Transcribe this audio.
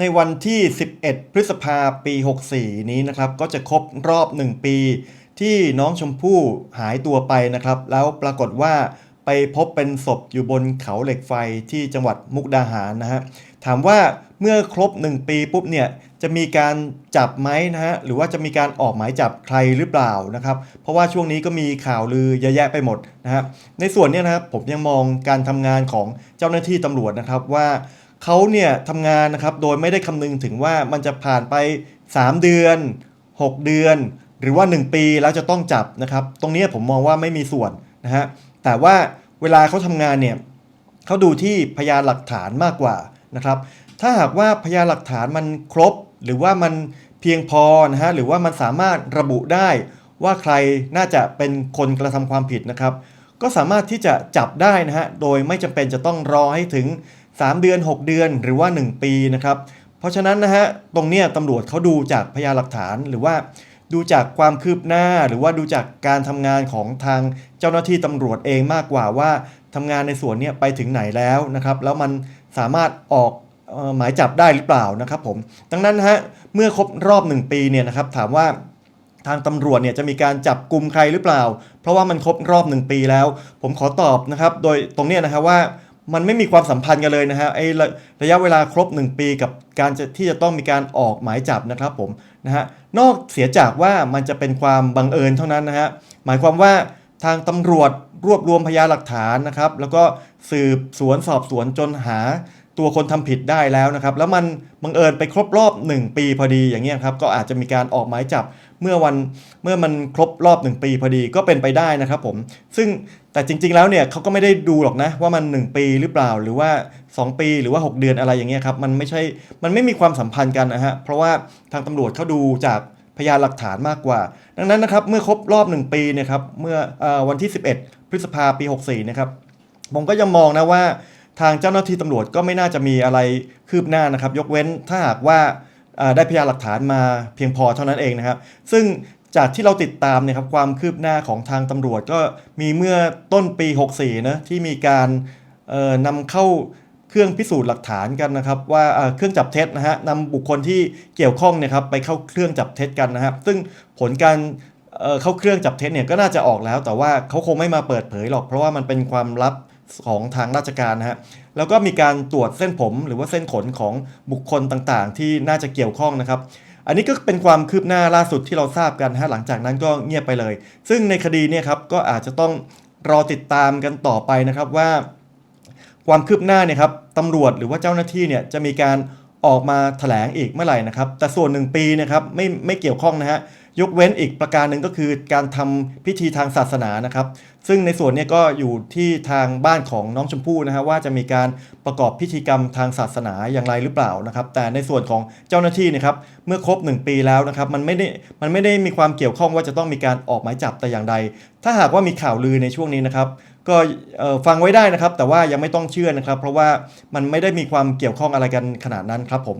ในวันที่ 11 พฤษภาปี 64 นี้นะครับ ก็จะครบรอบ 1 ปี ที่น้องชมพู่หายตัวไปนะครับ แล้วปรากฏว่าไปพบเป็นศพอยู่บนเขาเหล็กไฟที่จังหวัดมุกดาหารนะฮะ ถามว่าเมื่อครบ 1 ปีปุ๊บเนี่ยจะมีการจับไหมนะฮะหรือว่าจะมีการออกหมายจับใครหรือเปล่านะครับ เพราะว่าช่วงนี้ก็มีข่าวลือเยอะแยะไปหมดนะฮะในส่วนเนี้นะครับผมยังมองการทำงานของเจ้าหน้าที่ตำรวจนะครับว่า เขาเนี่ยทำงานนะครับโดยไม่ได้คำนึงถึงว่ามันจะผ่านไป 3 เดือน 6 เดือน หรือว่า 1 ปีแล้วจะต้องจับนะครับ ตรงนี้ผมมองว่าไม่มีส่วนนะฮะแต่ว่าเวลาเขาทำงานเนี่ยเขาดูที่พยานหลักฐานมากกว่านะครับ ถ้าหากว่าพยานหลักฐานมันครบ หรือว่ามันเพียงพอนะฮะหรือว่ามันสามารถระบุได้ว่าใครน่าจะเป็นคนกระทำความผิดนะครับ ก็สามารถที่จะจับได้นะฮะโดยไม่จำเป็นจะต้องรอให้ถึง 3 เดือน 6 เดือนหรือว่า 1 ปีนะครับ เพราะฉะนั้นนะฮะตรงเนี้ยตำรวจเขาดูจากพยานหลักฐานหรือว่าดูจากความคืบหน้าหรือว่าดูจากการทำงานของทางเจ้าหน้าที่ตำรวจเองมากกว่าว่าทำงานในส่วนเนี้ยไปถึงไหนแล้วนะครับ แล้วมันสามารถออกหมายจับได้หรือเปล่านะครับผมดังนั้นนะฮะเมื่อครบรอบ 1 ปีเนี่ยนะครับถามว่าทางตำรวจเนี่ยจะมีการจับกลุ่มใครหรือเปล่า เพราะว่ามันครบรอบ 1 ปีแล้ว ผมขอตอบนะครับ โดยตรงเนี้ยนะครับว่า มันไม่มีความสัมพันธ์กันเลยนะฮะไอระระยะเวลาครบ 1 ปีกับการจะที่จะต้องมีการออกหมายจับนะครับผมนะฮะนอกเสียจากว่ามันจะเป็นความบังเอิญเท่านั้นนะฮะหมายความว่าทางตำรวจรวบรวมพยานหลักฐานนะครับ แล้วก็สืบสวนสอบสวนจนหา ตัวคนทำผิดได้แล้วนะครับ แล้วมันบังเอิญไปครบรอบ 1 ปีพอดีอย่างเงี้ยครับก็อาจจะมีการออกหมายจับเมื่อวันเมื่อมันครบรอบ 1 ปีพอดีก็เป็นไปได้นะครับผมซึ่งแต่จริง ๆแล้วเนี่ยเขาก็ไม่ได้ดูหรอกนะว่ามัน 1 ปีหรือเปล่าหรือว่า 2 ปีหรือว่า 6 เดือนอะไรอย่างเงี้ยครับมันไม่ใช่มันไม่มีความสัมพันธ์กันนะฮะเพราะว่าทางตำรวจเขาดูจากพยานหลักฐานมากกว่า ดังนั้นนะครับเมื่อครบรอบ 1 ปีนี่ยครับเมื่อเออวันที่ 11 พฤษภาปี 64นะครับผมก็ยังมองนะว่า ทางเจ้าหน้าที่ตำรวจก็ไม่น่าจะมีอะไรคืบหน้านะครับ ยกเว้นถ้าหากว่าได้พยานหลักฐานมาเพียงพอเท่านั้นเองนะครับ ซึ่งจากที่เราติดตามเนี่ยครับความคืบหน้าของทางตำรวจก็มีเมื่อต้นปี 64นะที่มีการนำเข้าเครื่องพิสูจน์หลักฐานกันนะครับ ว่าเครื่องจับเท็จนะฮะนำบุคคลที่เกี่ยวข้องเนี่ยครับไปเข้าเครื่องจับเท็จกันนะครับ ซึ่งผลการเข้าเครื่องจับเท็จเนี่ยก็น่าจะออกแล้ว แต่ว่าเขาคงไม่มาเปิดเผยหรอก เพราะว่ามันเป็นความลับ ของทางราชการนะฮะแล้วก็มีการตรวจเส้นผมหรือว่าเส้นขนของบุคคลต่างๆ ที่น่าจะเกี่ยวข้องนะครับ อันนี้ก็เป็นความคืบหน้าล่าสุดที่เราทราบกันฮะหลังจากนั้นก็เงียบไปเลย ซึ่งในคดีเนี่ยครับก็อาจจะต้องรอติดตามกันต่อไปนะครับว่า ความคืบหน้าเนี่ยครับตำรวจหรือว่าเจ้าหน้าที่เนี่ยจะมีการออกมาแถลงอีกเมื่อไหร่นะครับ แต่ส่วนหนึ่งปีนะครับไม่ไม่เกี่ยวข้องนะฮะ ยกเว้นอีกประการหนึ่งก็คือการทำพิธีทางศาสนานะครับ ซึ่งในส่วนนี้ก็อยู่ที่ทางบ้านของน้องชมพู่นะฮะว่าจะมีการประกอบพิธีกรรมทางศาสนาอย่างไรหรือเปล่านะครับ แต่ในส่วนของเจ้าหน้าที่นะครับเมื่อครบ 1 ปีแล้วนะครับมันไม่ได้มันไม่ได้มีความเกี่ยวข้องว่าจะต้องมีการออกหมายจับแต่อย่างใด ถ้าหากว่ามีข่าวลือในช่วงนี้นะครับก็ฟังไว้ได้นะครับ แต่ว่ายังไม่ต้องเชื่อนะครับ เพราะว่ามันไม่ได้มีความเกี่ยวข้องอะไรกันขนาดนั้นครับผม